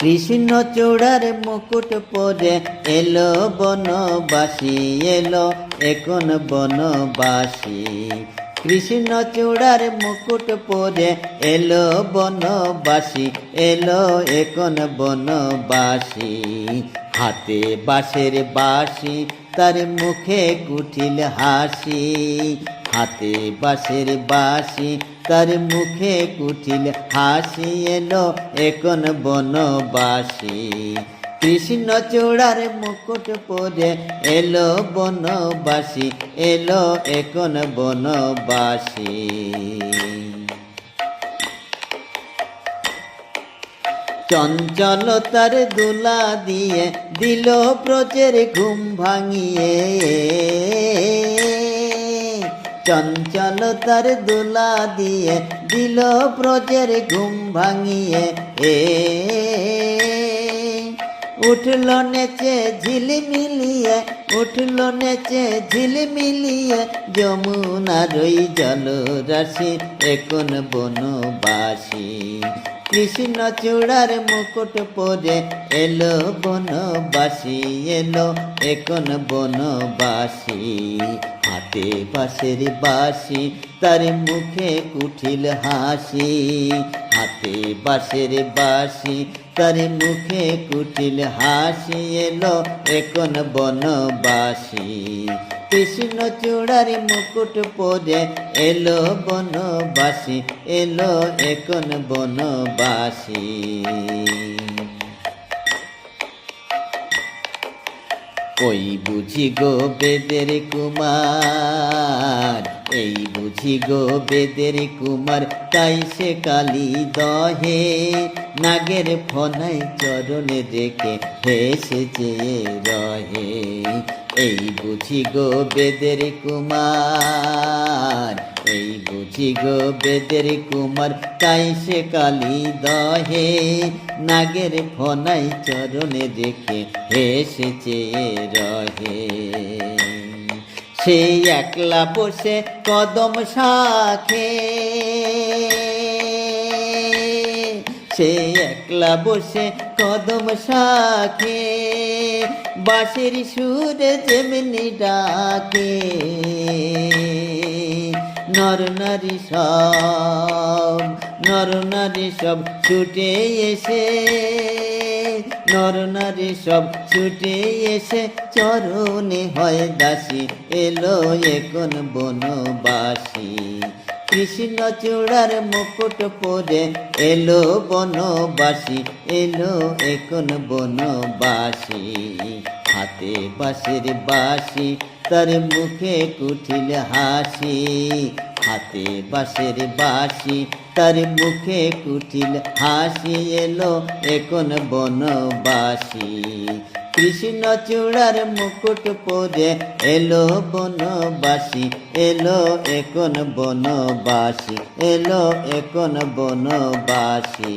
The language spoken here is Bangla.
কৃষ্ণ চূড়ার মুকুট পরে এলো বনবাসী, এলো এখন বনবাসী। কৃষ্ণ চূড়ার মুকুট পরে এলো বনবাসী, এলো এখন বনবাসী। হাতে বাঁশের বাঁশি, তার মুখে কুটিল হাসি। হাতে বাঁশের বাঁশি তার মুখে কুটিল হাসি এলো, এখন বনবাসী। কৃষ্ণ চূড়ার মুকুট পরে এলো বনবাসী, এলো এখন বনবাসী। চঞ্চলতার দুলা দিয়ে দিল প্রচের ঘুম ভাঙিয়ে। চঞ্চলতার দোলা দিয়ে দিল প্রচের ঘুম ভাঙিয়ে। এ, উঠল নেচে ঝিলিমিলিয়ে, উঠল নেচে ঝিলিমিলিয়ে, যমুনার ওই জলরাশি এখন বনবাসী? কৃষ্ণ চূড়ার মুকুট পরে এলো বনবাসী, এলো এখন বনবাসী। হাতে বাঁশের বাসি তার মুখে কুঠিল হাসি। হাতে বাঁশের বাসি তার মুখে কুটিল হাসি এলো, এখন বনবাসী। কৃষ্ণ চূড়ার মুকুট পরে এলো বনবাসী, এলো এখন বনবাসী। ওই বুঝি গো বেদের কুমার, এই বুঝি গো বেদের কুমার, তাই সে কালী দহে। নাগের ফনাই চরণে দেখে হেসে চেয়ে রহে। এই বুঝি গো বেদের কুমার, এই বুঝি গো বেদের কুমার, তাই সে কালী দহে। নাগের ফনাই চরণে দেখে হেসে চেয়ে রহে। সেই একলা বসে কদম শাখে সে একলা বসে কদম শাখে। বাঁশের সুরে যেমনি ডাকে, নর নারী সব, নর নারী সব ছুটে এসে, নর নারী সব ছুটে এসে চরণে হয় দাসী। এলো এখন বনবাসী। কৃষ্ণ চূড়ার মুকুট পরে এলো বনবাসী, এলো এখন বনবাসী। হাতে বাঁশের বাসি তার মুখে কুঠিল হাসি। হাতে বাঁশের বাসি তার মুখে কুঠিল হাসি, এলো এখন বনবাসী। কৃষ্ণ চূড়ার মুকুট পরে এলো বনবাসী এলো এখন বনবাসী এলো এখন বনবাসী।